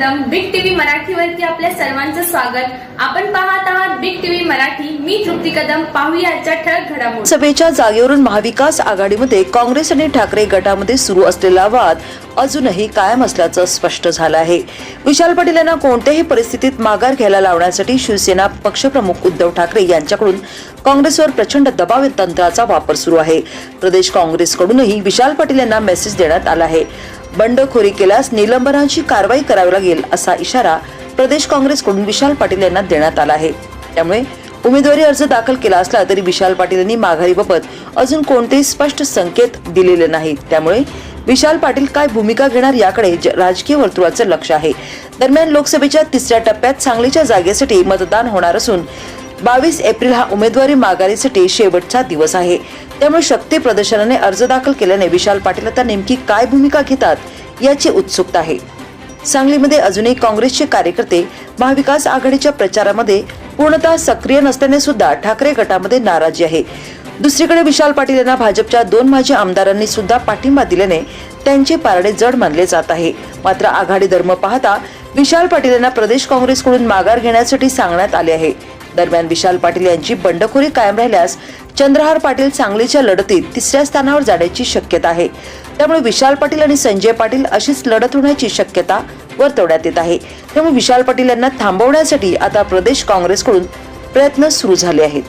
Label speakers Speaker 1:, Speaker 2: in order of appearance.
Speaker 1: मराठीवरती आपल्या सर्वांचं स्वागत. आपण पाहत आहात बिग टीव्ही मराठी. मी तृप्ती कदम. पाहूया ठळक घडामोडी.
Speaker 2: सभेच्या जागेवरून महाविकास आघाडीमध्ये काँग्रेस आणि ठाकरे गटामध्ये सुरू असलेला वाद अजूनही कायम असल्याचं स्पष्ट झालं आहे. विशाल पाटील यांना कोणत्याही परिस्थितीत माघार घ्यायला लावण्यासाठी शिवसेना पक्षप्रमुख उद्धव ठाकरे यांच्याकडून काँग्रेसवर प्रचंड दबाव तंत्राचा वापर सुरू आहे. प्रदेश काँग्रेसकडूनही विशाल पाटील यांना मेसेज देण्यात आला आहे. बंडखोरी केल्यास निलंबनाची कारवाई करावी लागेल असा इशारा प्रदेश काँग्रेसकडून विशाल पाटील यांना देण्यात आला आहे. त्यामुळे उमेदवारी अर्ज दाखल केला असला तरी विशाल पाटील यांनी माघारीबाबत अजून कोणतेही स्पष्ट संकेत दिलेले नाहीत. त्यामुळे विशाल पाटील काय भूमिका घेणार याकडे ज- राजकीय वर्तुळाचं लक्ष आहे. दरम्यान लोकसभेच्या तिसऱ्या टप्प्यात सांगलीच्या जागेसाठी मतदान होणार असून बावीस एप्रिल हा उमेदवारी माघारीसाठी शेवटचा दिवस आहे. त्यामुळे शक्ती प्रदर्शनाने अर्ज दाखल केल्याने विशाल पाटील आता नेमकी काय भूमिका घेतात याची उत्सुकता आहे. सांगलीमध्ये अजूनही काँग्रेसचे कार्यकर्ते महाविकास आघाडीच्या प्रचारामध्ये पूर्णतः सक्रिय नसल्याने सुद्धा ठाकरे गटामध्ये नाराजी आहे. दुसरीकडे विशाल पाटील यांना भाजपच्या दोन माजी आमदारांनी सुद्धा पाठिंबा दिल्याने त्यांचे पारडे जड मानले जात आहे. मात्र आघाडी धर्म पाहता विशाल पाटील यांना प्रदेश काँग्रेसकडून माघार घेण्यासाठी सांगण्यात आले आहे. दरम्यान विशाल पाटील यांची बंडखोरी कायम राहिल्यास चंद्रहार पाटील सांगलीच्या लढतीत तिसऱ्या स्थानावर जाण्याची शक्यता आहे. त्यामुळे विशाल पाटील आणि संजय पाटील अशीच लढत होण्याची शक्यता वर्तवण्यात येत आहे. त्यामुळे विशाल पाटील यांना थांबवण्यासाठी आता प्रदेश काँग्रेसकडून प्रयत्न सुरू झाले आहेत.